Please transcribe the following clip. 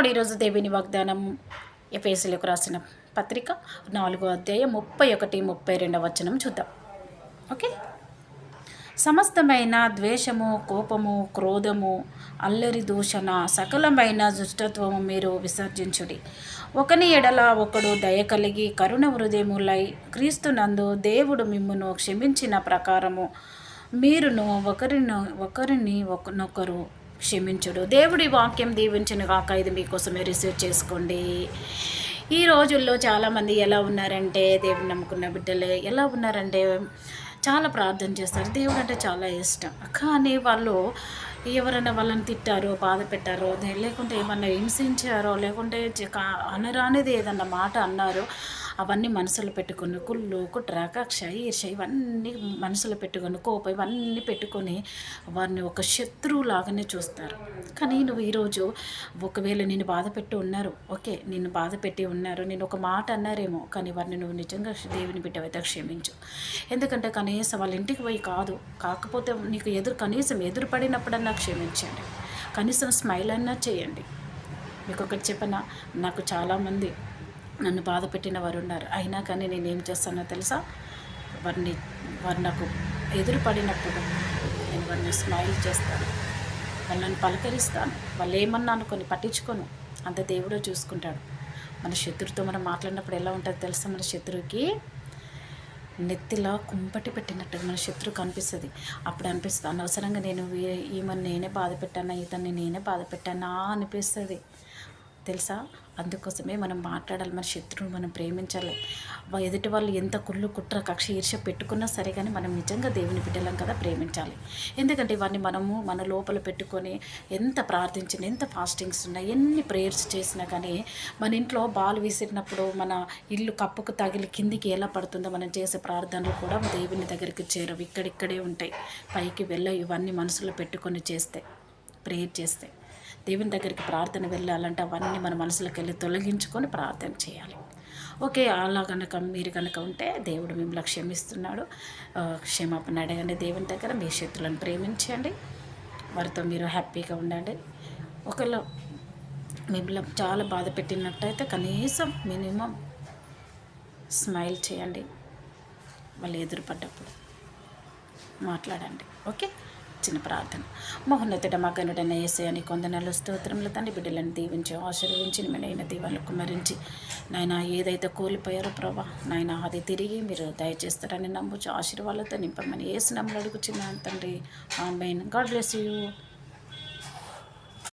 ప్రైజ్లాడు ఈరోజు దేవిని వాగ్దానం ఎఫ్ఎస్లకు రాసిన పత్రిక నాలుగో అధ్యాయం ముప్పై ఒకటి ముప్పై రెండవ వచనం చూద్దాం. ఓకే? సమస్తమైన ద్వేషము కోపము క్రోధము అల్లరి దూషణ సకలమైన దుష్టత్వము మీరు విసర్జించుడి. ఒకని ఎడల ఒకడు దయ కలిగి కరుణ హృదయములై క్రీస్తునందు దేవుడు మిమ్మును క్షమించిన ప్రకారము మీరును ఒకరిని ఒకరిని ఒకనొకరు క్షమించుడు. దేవుడి వాక్యం దీవించిన కాక ఇది మీకోసమే రిసీవ్ చేసుకోండి. ఈ రోజుల్లో చాలామంది ఎలా ఉన్నారంటే దేవుడు నమ్ముకున్న బిడ్డలే ఎలా ఉన్నారంటే చాలా ప్రార్థన చేస్తారు. దేవుడు అంటే చాలా ఇష్టం. కానీ వాళ్ళు ఎవరైనా వాళ్ళని తిట్టారో బాధ పెట్టారో లేకుంటే ఏమన్నా హింసించారో లేకుంటే జ- కా- అనరానిది ఏదన్నా మాట అన్నారో అవన్నీ మనసులో పెట్టుకుని కుళ్ళు కుట్ర కక్ష ఈర్ష ఇవన్నీ మనసులో పెట్టుకొని కోపం ఇవన్నీ పెట్టుకొని వారిని ఒక శత్రువు లాగానే చూస్తారు. కానీ నువ్వు ఈరోజు ఒకవేళ నేను బాధ పెట్టి ఉన్నారు ఓకే నిన్ను బాధ పెట్టి ఉన్నారు నేను ఒక మాట అన్నారేమో కానీ వారిని నువ్వు నిజంగా దేవుని బిడ్డవైతే క్షమించు. ఎందుకంటే కనీసం వాళ్ళ ఇంటికి పోయి కాదు కాకపోతే నీకు ఎదురు కనీసం ఎదురు పడినప్పుడన్నా క్షమించండి. కనీసం స్మైల్ అన్నా చేయండి. మీకు ఒకటి చెప్పనా? నాకు చాలామంది నన్ను బాధ పెట్టిన వారు ఉన్నారు అయినా కానీ నేను ఏం చేస్తానో తెలుసా? వారిని వారు నాకు ఎదురుపడినప్పుడు నేను వారిని స్మైల్ చేస్తాను. వాళ్ళని పలకరిస్తాను. వాళ్ళు ఏమన్నా అనుకొని పట్టించుకోను. అంత దేవుడే చూసుకుంటాడు. మన శత్రువుతో మనం మాట్లాడినప్పుడు ఎలా ఉంటుందో తెలుసా? మన శత్రువుకి నెత్తిలో కుంపటి పెట్టినట్టు మన శత్రువు కనిపిస్తుంది. అప్పుడు అనిపిస్తుంది అనవసరంగా నేను వీ- ఈమెను నేనే బాధ పెట్టానా? ఇతన్ని నేనే బాధ పెట్టానా? అనిపిస్తుంది. తెలుసా? అందుకోసమే మనం మాట్లాడాలి మన శత్రువుని మనం ప్రేమించాలి. ఎదుటి వాళ్ళు ఎంత కుళ్ళు కుట్ర కక్ష ఈర్ష పెట్టుకున్నా సరే కానీ మనం నిజంగా దేవుని బిడ్డలం కదా ప్రేమించాలి. ఎందుకంటే ఇవన్నీ మనము మన లోపల పెట్టుకొని ఎంత ప్రార్థించిన ఎంత ఫాస్టింగ్స్ ఉన్నా ఎన్ని ప్రేయర్స్ చేసినా కానీ మన ఇంట్లో బాల్ విసిరినప్పుడు మన ఇల్లు కప్పుకు తగిలి కిందికి ఎలా పడుతుందో మనం చేసే ప్రార్థనలు కూడా దేవుని దగ్గరికి చేరవు. ఇక్కడిక్కడే ఉంటాయి. పైకి వెళ్ళ ఇవన్నీ మనసులో పెట్టుకొని చేస్తే ప్రేయర్ చేస్తే. దేవుని దగ్గరికి ప్రార్థన వెళ్ళాలంటే అవన్నీ మన మనసులోకి వెళ్ళి తొలగించుకొని ప్రార్థన చేయాలి. ఓకే అలా కనుక మీరు కనుక ఉంటే దేవుడు మిమ్మల్ని క్షమిస్తున్నాడు. క్షమాపణ అడగండి దేవుని దగ్గర మీ శత్రులను ప్రేమించండి. వారితో మీరు హ్యాపీగా ఉండండి. ఒకవేళ మిమ్మల్ని చాలా బాధ పెట్టినట్టయితే కనీసం మినిమం స్మైల్ చేయండి. వాళ్ళు ఎదురుపడ్డప్పుడు మాట్లాడండి. ఓకే? చిన్న ప్రార్థన. మహోన్నతుడ మగనుడైన ఏసే అని కొందనలు స్తోత్రములు తండ్రి బిడ్డలను దీవించి ఆశీర్వించి నిన్నైన దీవాలను కుమరించి నాయన ఏదైతే కోల్పోయారో ప్రభా నాయన అది తిరిగి మీరు దయచేస్తారని నమ్ముచు ఆశీర్వాదాలతో నింపమని ఏసు నమ్మలు అడుగుచున్నాను తండ్రి. ఆమెన్. God bless you.